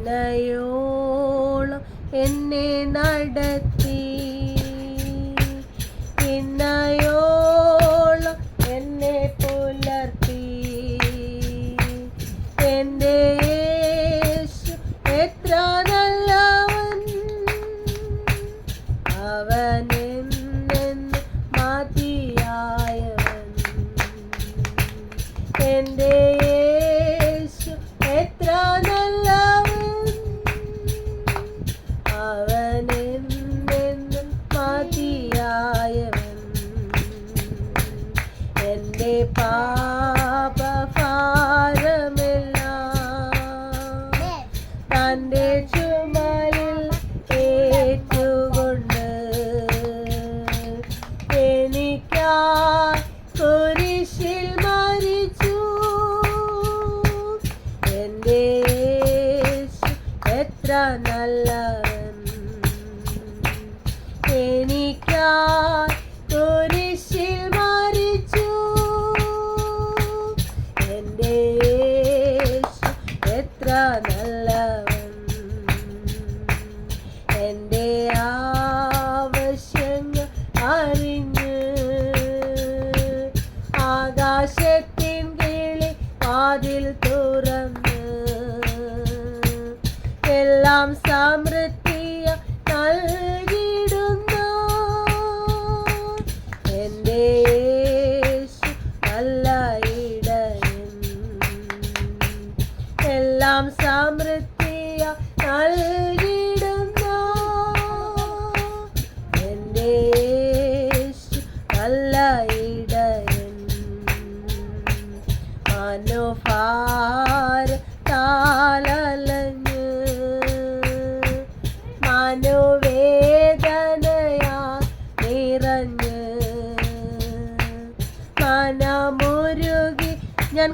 ഇന്നയോളം എന്നെ നടത്തി. ഇന്നയോളം എന്നെ പുലർത്തി. എന്റെ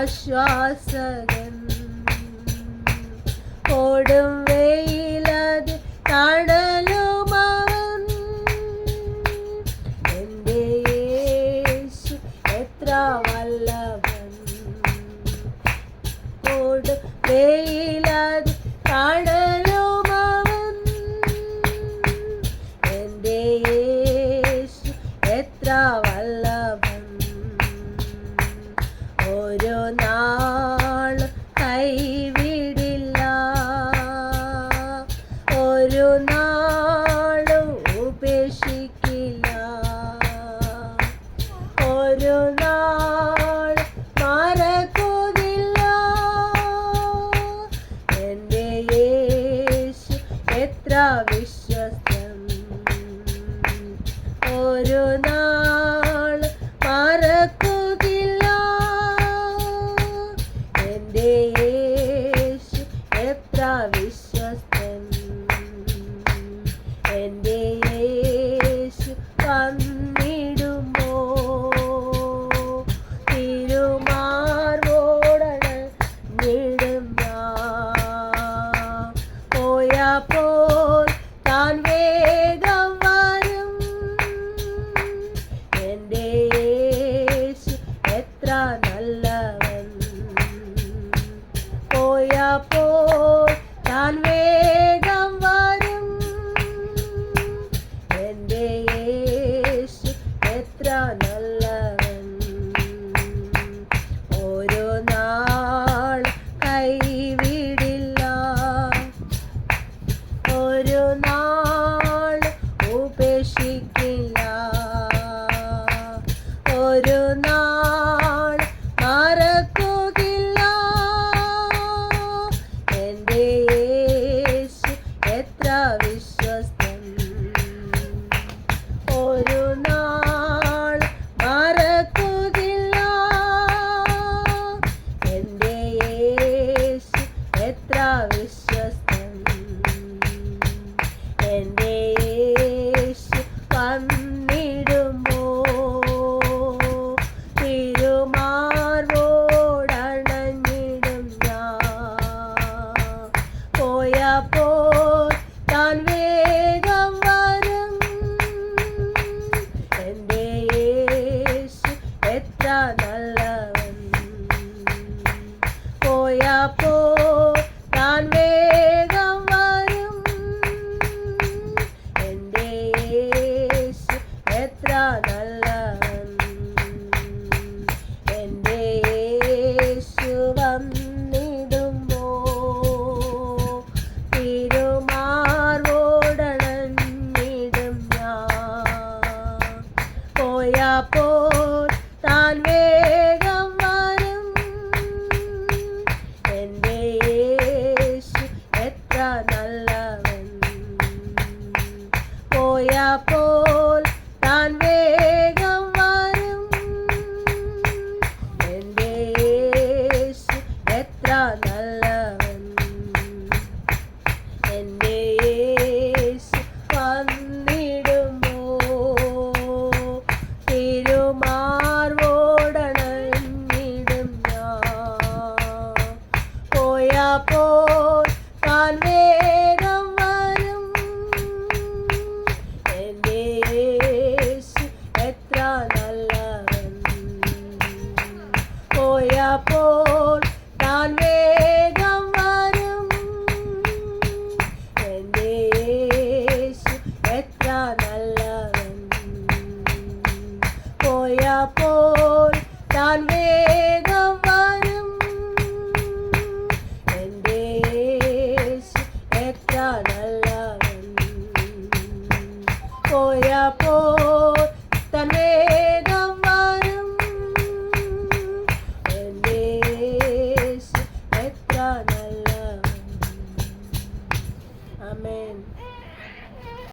ആശ്വാസകൻ. ഓടും വെയിലത് തണലുമാൻ. എന്റെ യേശു എത്ര വല്ലവൻ. ഓടും വെയിലത് തണ ഒരു നാ വിശ്വസ്തൻ. ഒരു നാൾ മറക്കുകില്ല. എന്റെ യേശു എത്ര വിശ്വസ്തൻ. എന്റെ യേശു വന്നിടുമ്പോ തിരുമാർവോടണഞ്ഞിടും ഞാൻ. പോയപ്പോ വന്നിടുമ്പോ പോയപ്പോൾ താൻ വേഗം വരും. എന്റെ യേശു എത്ര നല്ലവൻ. പോയപ്പോൾ താൻ വേഗം വരും. എന്റെ യേശു എത്ര നല്ലവൻ. പോയപ്പോൾ